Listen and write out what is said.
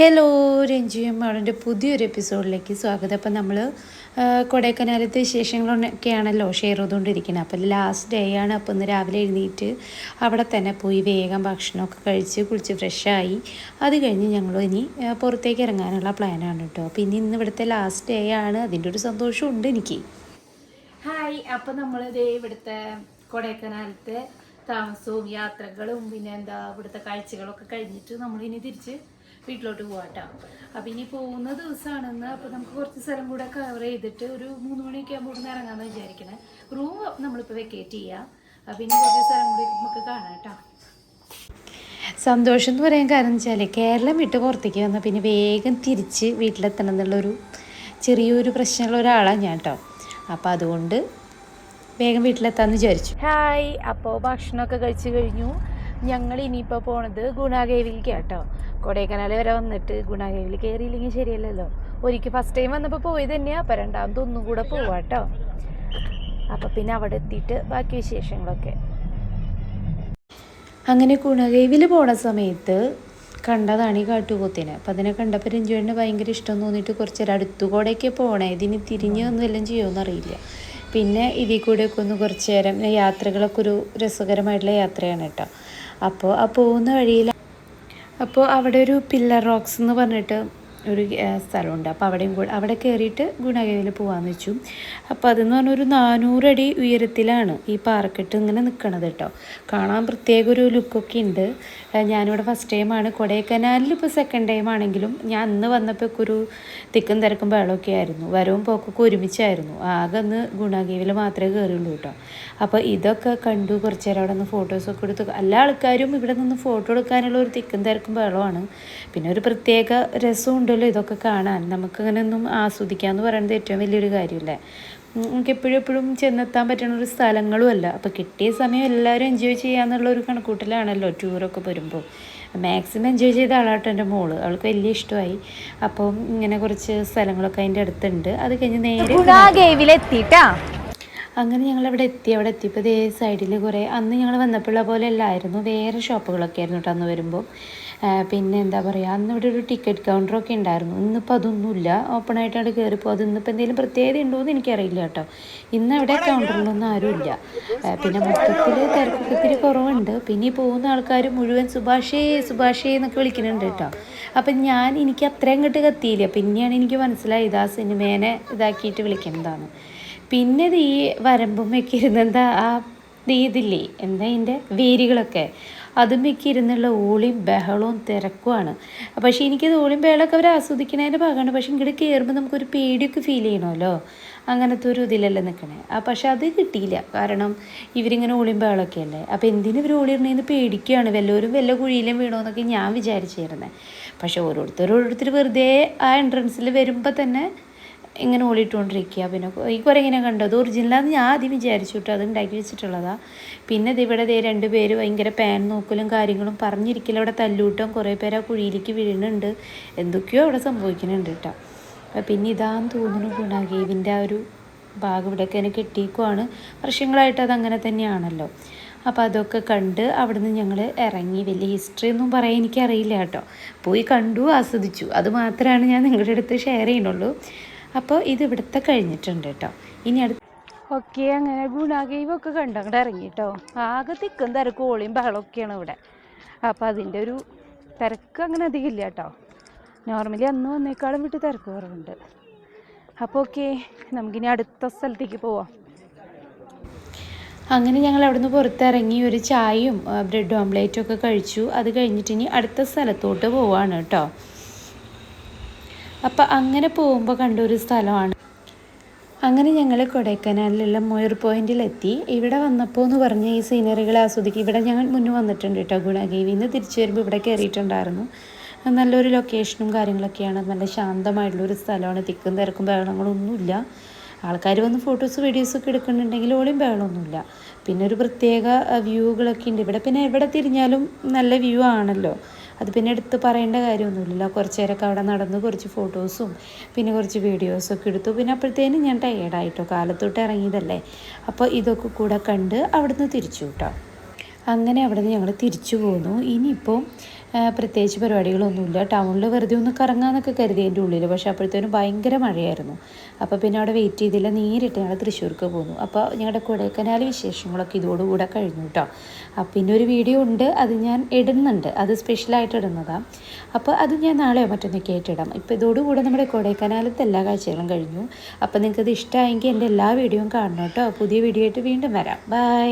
Hello Ranju അവളുടെ പുതിയൊരു എപ്പിസോഡിലേക്ക് സ്വാഗതം. അപ്പം നമ്മൾ കൊടൈക്കനാലത്തെ വിശേഷങ്ങളൊക്കെയാണല്ലോ ഷെയർ ചെയ്തുകൊണ്ടിരിക്കുന്നത്. അപ്പം ലാസ്റ്റ് ഡേ ആണ്. അപ്പം ഇന്ന് രാവിലെ എഴുന്നേറ്റ് അവിടെ തന്നെ പോയി വേഗം ഭക്ഷണമൊക്കെ കഴിച്ച് കുളിച്ച് ഫ്രഷായി അത് കഴിഞ്ഞ് ഞങ്ങൾ ഇനി പുറത്തേക്ക് ഇറങ്ങാനുള്ള പ്ലാനാണ് കേട്ടോ. അപ്പം ഇനി ഇന്ന് ഇവിടുത്തെ ലാസ്റ്റ് ഡേ ആണ്. അതിന്റെ ഒരു സന്തോഷമുണ്ട് എനിക്ക്. ഹായ് അപ്പം നമ്മൾ ഇവിടുത്തെ കൊടൈക്കനാലത്തെ താമസവും യാത്രകളും പിന്നെ എന്താ ഇവിടുത്തെ കാഴ്ചകളൊക്കെ കഴിഞ്ഞിട്ട് നമ്മൾ ഇനി തിരിച്ച് വീട്ടിലോട്ട് പോകാട്ടോ അപ്പം ഇനി പോകുന്ന ദിവസമാണെന്ന് അപ്പോൾ നമുക്ക് കുറച്ച് സ്ഥലം കൂടെ കവർ ചെയ്തിട്ട് ഒരു മൂന്ന് മണിയൊക്കെ ആകുമ്പോൾ ഇവിടുന്ന് ഇറങ്ങാമെന്ന് വിചാരിക്കണേ. റൂം നമ്മളിപ്പോൾ വെക്കേറ്റ് ചെയ്യാം. അപ്പം ഇനി കുറച്ച് സ്ഥലം കൂടി നമുക്ക് കാണാം സന്തോഷം എന്ന് പറയാൻ കാരണം വെച്ചാൽ കേരളം വിട്ട് പുറത്തേക്ക് വന്നാൽ പിന്നെ വേഗം തിരിച്ച് വീട്ടിലെത്തണം എന്നുള്ളൊരു ചെറിയൊരു പ്രശ്നമുള്ള ഒരാളാണ് ഞാൻ കേട്ടോ. അപ്പോൾ അതുകൊണ്ട് വേഗം വീട്ടിലെത്താമെന്ന് വിചാരിച്ചു. ഹായ് അപ്പോൾ ഭക്ഷണമൊക്കെ കഴിച്ചു കഴിഞ്ഞു. ഞങ്ങൾ ഇനിയിപ്പോൾ പോണത് ഗുണാകേവിലേക്ക് കേട്ടോ. കൊടൈക്കനാൽ വരെ വന്നിട്ട് ഗുണാകേവിൽ കയറിയില്ലെങ്കിൽ ശരിയല്ലല്ലോ. ഒരിക്കൽ ഫസ്റ്റ് ടൈം വന്നപ്പോൾ പോയി തന്നെയാണ് അപ്പം രണ്ടാമത് ഒന്നും കൂടെ പോവാം കേട്ടോ അപ്പോൾ പിന്നെ അവിടെ എത്തിയിട്ട് ബാക്കി വിശേഷങ്ങളൊക്കെ. അങ്ങനെ കുണകേവിൽ പോണ സമയത്ത് കണ്ടതാണ് ഈ കാട്ടുപോത്തിനെ. അപ്പം അതിനെ കണ്ടപ്പോൾ രഞ്ജുവിന് ഭയങ്കര ഇഷ്ടം തോന്നിയിട്ട് കുറച്ച് നേരം അടുത്തുകൂടെയൊക്കെ പോകണേ ഇതിന് തിരിഞ്ഞ് ഒന്നും എല്ലാം ചെയ്യുമെന്ന് അറിയില്ല. പിന്നെ ഇതിൽ കൂടെയൊക്കെ ഒന്ന് കുറച്ച് നേരം യാത്രകളൊക്കെ ഒരു രസകരമായിട്ടുള്ള യാത്രയാണ് കേട്ടോ. അപ്പോൾ ആ പോകുന്ന വഴിയിൽ അപ്പോൾ അവിടെ ഒരു പില്ലർ റോക്സ് എന്ന് പറഞ്ഞിട്ട് ഒരു സ്ഥലമുണ്ട്. അപ്പോൾ അവിടെയും കൂടെ അവിടെ കയറിയിട്ട് ഗുണകേവിൽ പോകാമെന്ന് വെച്ചു. അപ്പോൾ അതെന്ന് പറഞ്ഞാൽ ഒരു നാനൂറടി ഉയരത്തിലാണ് ഈ പാറക്കെട്ട് ഇങ്ങനെ നിൽക്കണത് കേട്ടോ. കാണാൻ പ്രത്യേക ഒരു ലുക്കൊക്കെ ഉണ്ട്. ഞാനിവിടെ ഫസ്റ്റ് ടൈമാണ് കൊടൈക്കനാലിൽ ഇപ്പോൾ സെക്കൻഡ് ടൈം ആണെങ്കിലും ഞാൻ അന്ന് വന്നപ്പോൾ ഒരു തിക്കും തിരക്കും വെള്ളമൊക്കെ ആയിരുന്നു. വരവും പോക്കൊക്കെ ഒരുമിച്ചായിരുന്നു. ആകെ അന്ന് ഗുണകേവിൽ മാത്രമേ കയറിയുള്ളൂ കേട്ടോ. അപ്പോൾ ഇതൊക്കെ കണ്ടു കുറച്ച് നേരം അവിടെ നിന്ന് ഫോട്ടോസൊക്കെ എടുത്തു. എല്ലാ ആൾക്കാരും ഇവിടെ നിന്ന് ഫോട്ടോ എടുക്കാനുള്ള ഒരു തിക്കും തിരക്കും വെള്ളമാണ് പിന്നെ ഒരു പ്രത്യേക രസമുണ്ടല്ലോ ഇതൊക്കെ കാണാൻ. നമുക്കങ്ങനെ ഒന്നും ആസ്വദിക്കാമെന്ന് പറയുന്നത് ഏറ്റവും വലിയൊരു കാര്യമല്ലേ? നമുക്ക് എപ്പോഴും എപ്പോഴും ചെന്നെത്താൻ പറ്റുന്ന ഒരു സ്ഥലങ്ങളും അല്ല അപ്പോൾ കിട്ടിയ സമയം എല്ലാവരും എൻജോയ് ചെയ്യാന്നുള്ള ഒരു കണക്കൂട്ടിലാണല്ലോ ടൂറൊക്കെ വരുമ്പോൾ. മാക്സിമം എൻജോയ് ചെയ്ത ആളാട്ടോ എന്റെ മോൾ. അവൾക്ക് വലിയ ഇഷ്ടമായി. അപ്പം ഇങ്ങനെ കുറച്ച് സ്ഥലങ്ങളൊക്കെ അതിന്റെ അടുത്തുണ്ട്. അത് കഴിഞ്ഞ് നേരെ ഗുണാഗേവിലെത്തിട്ടാ അങ്ങനെ ഞങ്ങൾ അവിടെ എത്തി. അവിടെ എത്തിയപ്പോൾ ഇതേ സൈഡിൽ കുറേ അന്ന് ഞങ്ങൾ വന്നപ്പോഴുള്ള പോലെ അല്ലായിരുന്നു. വേറെ ഷോപ്പുകളൊക്കെ ആയിരുന്നു കേട്ടോ അന്ന് വരുമ്പോൾ. പിന്നെ എന്താ പറയുക അന്ന് ഇവിടെ ഒരു ടിക്കറ്റ് കൗണ്ടറൊക്കെ ഉണ്ടായിരുന്നു. ഇന്നിപ്പോൾ അതൊന്നുമില്ല. ഓപ്പണായിട്ടാണ് കയറിപ്പോൾ അത് ഇന്നിപ്പോൾ എന്തെങ്കിലും പ്രത്യേകത ഉണ്ടോ എന്ന് എനിക്കറിയില്ല കേട്ടോ. ഇന്ന് അവിടെ കൗണ്ടറിലൊന്നും ആരുമില്ല പിന്നെ മൊത്തത്തിൽ തിരക്കൊക്കെ ഇത്തിരി കുറവുണ്ട്. പിന്നെ ഈ പോകുന്ന ആൾക്കാർ മുഴുവൻ സുഭാഷേ സുഭാഷേ എന്നൊക്കെ വിളിക്കുന്നുണ്ട് കേട്ടോ. അപ്പം ഞാൻ എനിക്ക് അത്രയും അങ്ങോട്ട് കത്തിയില്ല. പിന്നെയാണ് എനിക്ക് മനസ്സിലായത് ആ സിനിമേനെ ഇതാക്കിയിട്ട് വിളിക്കുന്നതാണ്. പിന്നെ ഈ വരമ്പുമ്മയൊക്കെ ഇരുന്നെന്താ ആ ഇതില്ലേ എന്താ ഇതിന്റെ വേരുകളൊക്കെ? അതുമ്മയൊക്കെ ഇരുന്നുള്ള ഓളിയും ബഹളവും തിരക്കുമാണ്. പക്ഷേ എനിക്കത് ഓളിയും ബഹളമൊക്കെ അവർ ആസ്വദിക്കുന്നതിന്റെ ഭാഗമാണ് പക്ഷേ ഇങ്ങോട്ട് കയറുമ്പോൾ നമുക്കൊരു പേടിയൊക്കെ ഫീൽ ചെയ്യണമല്ലോ. അങ്ങനത്തെ ഒരു ഇതിലല്ലേ നിൽക്കണേ ആ പക്ഷെ അത് കിട്ടിയില്ല. കാരണം ഇവരിങ്ങനെ ഊളിയും ബഹളമൊക്കെ അല്ലേ? അപ്പോൾ എന്തിനു ഇവർ ഓളിയിടണേന്ന് പേടിക്കുകയാണ് വല്ലവരും വല്ല കുഴിയിലും വീണോന്നൊക്കെ ഞാൻ വിചാരിച്ചിരുന്നത് പക്ഷേ ഓരോരുത്തർ ഓരോരുത്തർ വെറുതെ ആ എൻട്രൻസിൽ വരുമ്പോൾ തന്നെ ഇങ്ങനെ ഓടിയിട്ടുകൊണ്ടിരിക്കുക പിന്നെ ഈ കുരങ്ങിനെ കണ്ടത് ഒറിജിനലാന്ന് ഞാൻ ആദ്യം വിചാരിച്ചു കേട്ടോ അത് ഉണ്ടാക്കി വെച്ചിട്ടുള്ളതാണ് പിന്നെ ഇതിവിടെ ദേ രണ്ട് പേര് ഭയങ്കര പാൻ നോക്കലും കാര്യങ്ങളും പറഞ്ഞിരിക്കലും അവിടെ തല്ലൂട്ടം കുറേ പേര് ആ കുഴിയിലേക്ക് വീഴുന്നുണ്ട്. എന്തൊക്കെയോ അവിടെ സംഭവിക്കുന്നുണ്ട് കേട്ടോ പിന്നെ ഇതാന്ന് തോന്നുന്നു ഗുണാഗേവിന്റെ ആ ഒരു ഭാഗം ഇവിടെയൊക്കെ ഇങ്ങനെ കെട്ടിക്കുവാണ് വർഷങ്ങളായിട്ട് അത് അങ്ങനെ തന്നെയാണല്ലോ. അപ്പോൾ അതൊക്കെ കണ്ട് അവിടുന്ന് ഞങ്ങൾ ഇറങ്ങി. വലിയ ഹിസ്റ്ററി ഒന്നും പറയാൻ എനിക്കറിയില്ല കേട്ടോ പോയി കണ്ടു ആസ്വദിച്ചു. അതുമാത്രമാണ് ഞാൻ നിങ്ങളുടെ അടുത്ത് ഷെയർ ചെയ്യണുള്ളൂ അപ്പോൾ ഇത് ഇവിടുത്തെ കഴിഞ്ഞിട്ടുണ്ട് കേട്ടോ. ഇനി അടുത്ത ഓക്കെ അങ്ങനെ ഗുണാഗൈവൊക്കെ കണ്ട് അങ്ങോട്ട് ഇറങ്ങി കേട്ടോ. ആകെ തിക്കും തിരക്കും ഓളിയും ബഹളമൊക്കെയാണ് ഇവിടെ. അപ്പോൾ അതിന്റെ ഒരു തിരക്ക് അങ്ങനെ അധികം ഇല്ല കേട്ടോ. നോർമലി അന്ന് വന്നേക്കാളും വിട്ട് തിരക്ക് കുറവുണ്ട്. അപ്പോൾ ഓക്കെ നമുക്കിനി അടുത്ത സ്ഥലത്തേക്ക് പോവാം. അങ്ങനെ ഞങ്ങൾ അവിടുന്ന് പുറത്തിറങ്ങി ഒരു ചായയും ബ്രെഡ് ഓംലേറ്റും ഒക്കെ കഴിച്ചു. അത് കഴിഞ്ഞിട്ട് ഇനി അടുത്ത സ്ഥലത്തോട്ട് പോവാണ് കേട്ടോ. അപ്പം അങ്ങനെ പോകുമ്പോൾ കണ്ട ഒരു സ്ഥലമാണ്. അങ്ങനെ ഞങ്ങൾ കൊടൈക്കനാലിലുള്ള മൊയർ പോയിന്റിലെത്തി. ഇവിടെ വന്നപ്പോൾ എന്ന് പറഞ്ഞ ഈ സീനറികൾ ആസ്വദിക്കുക ഇവിടെ ഞങ്ങൾ മുന്നേ വന്നിട്ടുണ്ട് കേട്ടോ ഗുണഗേവിയിൽ നിന്ന് തിരിച്ചു വരുമ്പോൾ ഇവിടെ കയറിയിട്ടുണ്ടായിരുന്നു നല്ലൊരു ലൊക്കേഷനും കാര്യങ്ങളൊക്കെയാണ്. നല്ല ശാന്തമായിട്ടുള്ളൊരു സ്ഥലമാണ്. തിക്കും തിരക്കും ബഹളങ്ങളൊന്നുമില്ല. ആൾക്കാർ വന്ന് ഫോട്ടോസ് വീഡിയോസൊക്കെ എടുക്കുന്നുണ്ടെങ്കിൽ ഓളിയും ബഹളമൊന്നുമില്ല. പിന്നെ ഒരു പ്രത്യേക വ്യൂകളൊക്കെ ഉണ്ട്. ഇവിടെ പിന്നെ എവിടെ തിരിഞ്ഞാലും നല്ല വ്യൂ ആണല്ലോ. അത് പിന്നെ എടുത്ത് പറയേണ്ട കാര്യമൊന്നുമില്ലല്ലോ. കുറച്ച് നേരമൊക്കെ അവിടെ നടന്ന് കുറച്ച് ഫോട്ടോസും പിന്നെ കുറച്ച് വീഡിയോസും വീഡിയോസൊക്കെ എടുത്തു. പിന്നെ അപ്പോഴത്തേനും ഞാൻ ടയേർഡായിട്ടോ കാലത്തോട്ട് ഇറങ്ങിയതല്ലേ? അപ്പോൾ ഇതൊക്കെ കൂടെ കണ്ട് അവിടുന്ന് തിരിച്ചു കേട്ടോ. അങ്ങനെ അവിടെ നിന്ന് ഞങ്ങൾ തിരിച്ചു പോന്നു. ഇനിയിപ്പോൾ പ്രത്യേകിച്ച് പരിപാടികളൊന്നുമില്ല. ടൗണിൽ വെറുതെ ഒന്ന് കറങ്ങാമെന്നൊക്കെ കരുതി എന്റെ ഉള്ളിൽ പക്ഷേ അപ്പോഴത്തേനും ഭയങ്കര മഴയായിരുന്നു. അപ്പോൾ പിന്നെ അവിടെ വെയിറ്റ് ചെയ്തില്ല. നേരിട്ട് ഞങ്ങൾ തൃശ്ശൂർക്ക് പോന്നു. അപ്പോൾ ഞങ്ങളുടെ കൊടൈക്കനാൽ വിശേഷങ്ങളൊക്കെ ഇതോടുകൂടെ കഴിഞ്ഞു കേട്ടോ അപ്പോൾ പിന്നെ ഒരു വീഡിയോ ഉണ്ട്. അത് ഞാൻ ഇടുന്നുണ്ട്. അത് സ്പെഷ്യലായിട്ട് ഇടുന്നതാണ് അപ്പോൾ അത് ഞാൻ നാളെയോ മറ്റൊന്നൊക്കെ ആയിട്ട് ഇടാം. ഇപ്പോൾ ഇതോടുകൂടെ നമ്മുടെ കൊടൈക്കനാലത്തെ എല്ലാ കാഴ്ചകളും കഴിഞ്ഞു. അപ്പോൾ നിങ്ങൾക്കത് ഇഷ്ടമായെങ്കിൽ എന്റെ എല്ലാ വീഡിയോയും കാണണം കേട്ടോ പുതിയ വീഡിയോ ആയിട്ട് വീണ്ടും വരാം. ബൈ